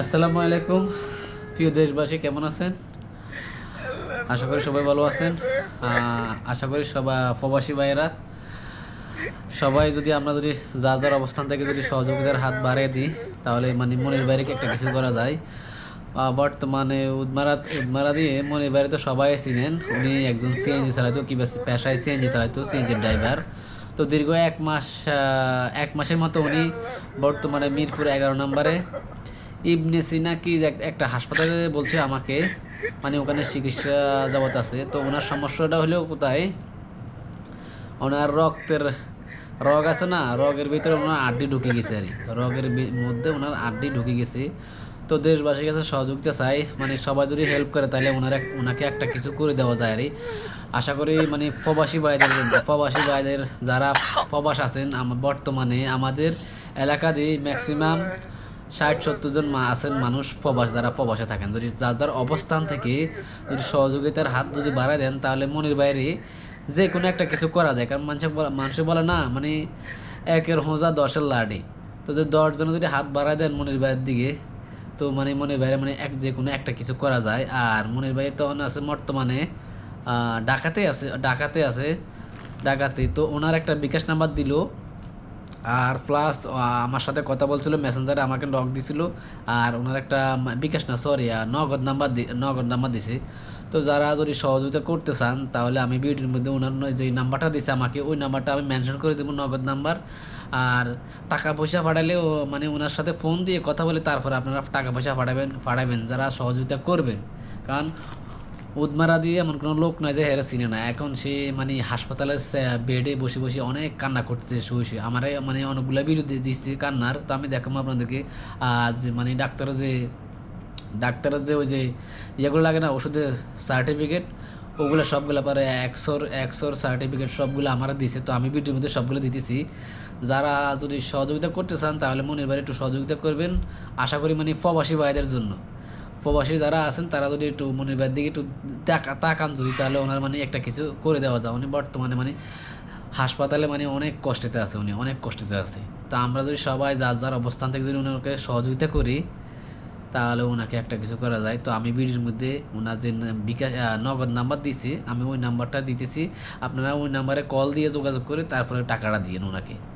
আসসালামু আলাইকুম। প্রিয় দেশবাসী, কেমন আছেন? আশা করি সবাই ভালো আছেন। আশা করি সবাই প্রবাসী ভাইয়েরা, সবাই যদি আমরা যদি যা যার অবস্থান থেকে যদি সহযোগিতার হাত বাড়িয়ে দিই, তাহলে মানে মনের বাইরে একটা কিছু করা যায়। বর্তমানে উদমারা উদমারা দিয়ে মনের বাইরে তো সবাই চিনেন। উনি একজন সিএনজি চালাইতো কি পেশায় সিএনজি চালাইতো সিএনজি ড্রাইভার তো দীর্ঘ এক মাস এক মাসের মতো উনি বর্তমানে মিরপুর এগারো নম্বরে। ইবনে সিনা কি একটা হাসপাতালে বলছে আমাকে মানে ওখানে চিকিৎসা যাবত আছে তো ওনার সমস্যাটা হলো কোথায় ওনার রক্তের রগ আছে না, রগের ভিতরে ওনার আড্ডি ঢুকে গেছে আর। রগের মধ্যে ওনার আড্ডি ঢুকে গেছে তো দেশবাসীর কাছে সহযোগিতা চাই মানে সবাই যদি হেল্প করে তাহলে ওনার ওনাকে একটা কিছু করে দেওয়া যায় আর। আশা করি মানে প্রবাসী ভাইদের প্রবাসী ভাইদের যারা প্রবাস আছেন বর্তমানে আমাদের এলাকা দিয়ে ম্যাক্সিমাম ষাট, সত্তর জন মা আছেন, মানুষ প্রবাস, যারা প্রবাসে থাকেন। যদি যার যার অবস্থান থেকে যদি সহযোগিতার হাত যদি বাড়ায় দেন, তাহলে মনের বাইরে যে কোনো একটা কিছু করা যায়। কারণ মানুষে মানুষে বলে না মানে একের হোঁজা দশের লাডি। তো যদি দশজন যদি হাত বাড়ায় দেন মনের বাইরের দিকে, তো মানে মনের বাইরে মানে এক যে কোনো একটা কিছু করা যায়। আর মনের বাইরে তখন আছে বর্তমানে ঢাকাতে আছে ডাকাতে আছে ডাকাতে তো ওনার একটা বিকাশ নাম্বার দিল। আর প্লাস আমার সাথে কথা বলছিল মেসেঞ্জারে আমাকে নক দিছিল, আর ওনার একটা বিকাশ না সরি নগদ নাম্বার নগদ নাম্বার দিছে। তো যারা যদি সহযোগিতা করতে চান, তাহলে আমি ভিডিওর মধ্যে ওনার যে নাম্বারটা দিছে আমাকে, ওই নাম্বারটা আমি মেনশন করে দেবো, নগদ নাম্বার আর টাকা পয়সা পাঠালেও মানে ওনার সাথে ফোন দিয়ে কথা বলে, তারপরে আপনারা টাকা পয়সা পাঠাবেন পাঠাবেন, যারা সহযোগিতা করবেন। কারণ উদমারা দিয়ে এমন কোনো লোক নয় যে হেরে চিনে না। এখন সে মানে হাসপাতালের বেডে বসে বসে অনেক কান্না করতেছে, শুয়ে শুয়ে। আমার মানে অনেকগুলো ভিডিও দিচ্ছে কান্নার। তো আমি দেখাবো আপনাদেরকে। আজ মানে ডাক্তারের যে ডাক্তারের যে ওই যে ইয়েগুলো লাগে না, ওষুধের সার্টিফিকেট ওগুলো সবগুলো পারে একশোর একশোর সার্টিফিকেট সবগুলো আমার দিছে। তো আমি ভিডিওর মধ্যে সবগুলো দিতেছি। যারা যদি সহযোগিতা করতে চান, তাহলে মনের বাইরে একটু সহযোগিতা করবেন। আশা করি মানে প্রবাসী ভাইদের জন্য। প্রবাসী যারা আছেন, তারা যদি একটু মনের বাইরের দিকে একটু তাকা- তাকান যদি, তাহলে ওনার মানে একটা কিছু করে দেওয়া যায়। উনি বর্তমানে মানে হাসপাতালে মানে অনেক কষ্টেতে আছে উনি, অনেক কষ্টেতে আছে। তা আমরা যদি সবাই যার যার অবস্থান থেকে যদি ওনাকে সহযোগিতা করি, তাহলে ওনাকে একটা কিছু করা যায়। তো আমি ভিডিওর মধ্যে ওনার যে বিকাশ নগদ নাম্বার দিছি আমি ওই নাম্বারটা দিতেছি। আপনারা ওই নাম্বারে কল দিয়ে যোগাযোগ করে তারপরে টাকাটা দিয়েন ওনাকে।